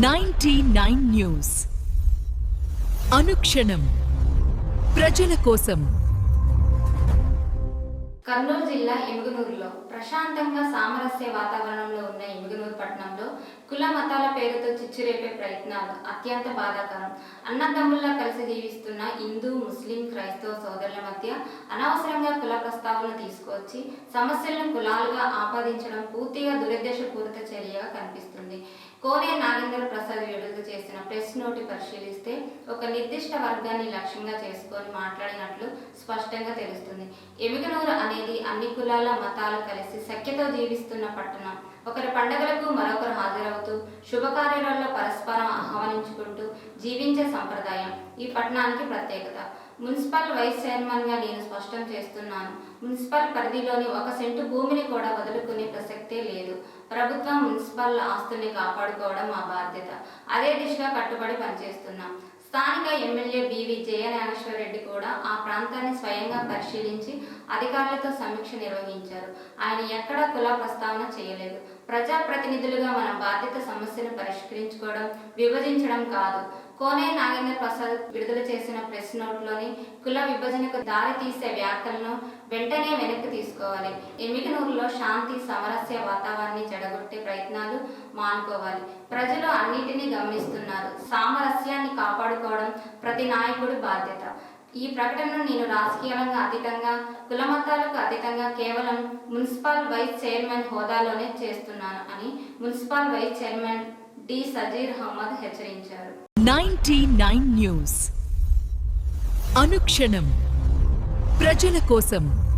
Ninety nine news. అనుక్షణం. ప్రజల కోసం. కర్నూలు జిల్లా ఎముగనూరులో ప్రశాంతంగా సామరస్య వాతావరణంలో ఉన్న ఎముగనూరు పట్టణంలో కుల మతాల పేరుతో చిచ్చురేపే ప్రయత్నాలు అత్యంత బాధాకరం. అన్నదమ్ముల్లా కలిసి జీవిస్తున్న హిందూ ముస్లిం క్రైస్తవ సోదరుల మధ్య అనవసరంగా కుల ప్రస్తావన తీసుకొచ్చి సమస్యలను కులాలుగా ఆపాదించడం పూర్తిగా దురుద్దేశపూరిత చర్యగా కనిపిస్తుంది. కోనే నాగేంద్ర ప్రసాద్ విడుదల చేసిన ప్రెస్ నోటి పరిశీలిస్తే ఒక నిర్దిష్ట వర్గాన్ని లక్ష్యంగా చేసుకొని మాట్లాడినట్లు స్పష్టంగా తెలుస్తుంది. ఎమిగనూరు అనేది అన్ని కులాల మతాలు కలిసి సఖ్యతో జీవిస్తున్న పట్టణం. ఒకరి పండగలకు మరొకరు హాజరవుతూ శుభకార్యాలలో పరస్పరం ఆహ్వానించుకుంటూ జీవించే సంప్రదాయం ఈ పట్టణానికి ప్రత్యేకత. మున్సిపల్ వైస్ చైర్మన్గా నేను స్పష్టం చేస్తున్నాను. మున్సిపల్ పరిధిలోని ఒక సెంటు భూమిని కూడా వదులుకునే ప్రసక్తే లేదు. ప్రభుత్వం మున్సిపల్ ఆస్తుల్ని కాపాడుకోవడం మా బాధ్యత. అదే దిశగా కట్టుబడి పనిచేస్తున్నాం. స్థానిక ఎమ్మెల్యే బివి జయనాగేశ్వర రెడ్డి కూడా ఆ ప్రాంతాన్ని స్వయంగా పరిశీలించి అధికారులతో సమీక్ష నిర్వహించారు. ఆయన ఎక్కడా కుల ప్రస్తావన చేయలేదు. ప్రజాప్రతినిధులుగా మన బాధ్యత సమస్యను పరిష్కరించుకోవడం విభజించడం కాదు. కోనే నాగేంద్ర ప్రసాద్ విడుదల చేసిన ప్రెస్ నోట్లోని కుల విభజనకు దారి తీసే వ్యాఖ్యలను వెంటనే వెనక్కి తీసుకోవాలి. ఎమ్మికనూరులో శాంతి సమరస్య వాతావరణాన్ని చెడగొట్టే ప్రయత్నాలు మానుకోవాలి. ప్రజలు అన్నిటినీ గమనిస్తున్నారు. సామరస్యాన్ని కాపాడుకోవడం ప్రతి నాయకుడి బాధ్యత. ఈ ప్రకటనను నేను రాజకీయాలకు అతీతంగా కులమతాలకు అతీతంగా కేవలం మున్సిపల్ వైస్ చైర్మన్ హోదాలోనే చేస్తున్నాను అని municipal vice chairman D. Sajeer Ahmed హెచ్చరించారు. Ninety nine news. అనుక్షణం. ప్రజల కోసం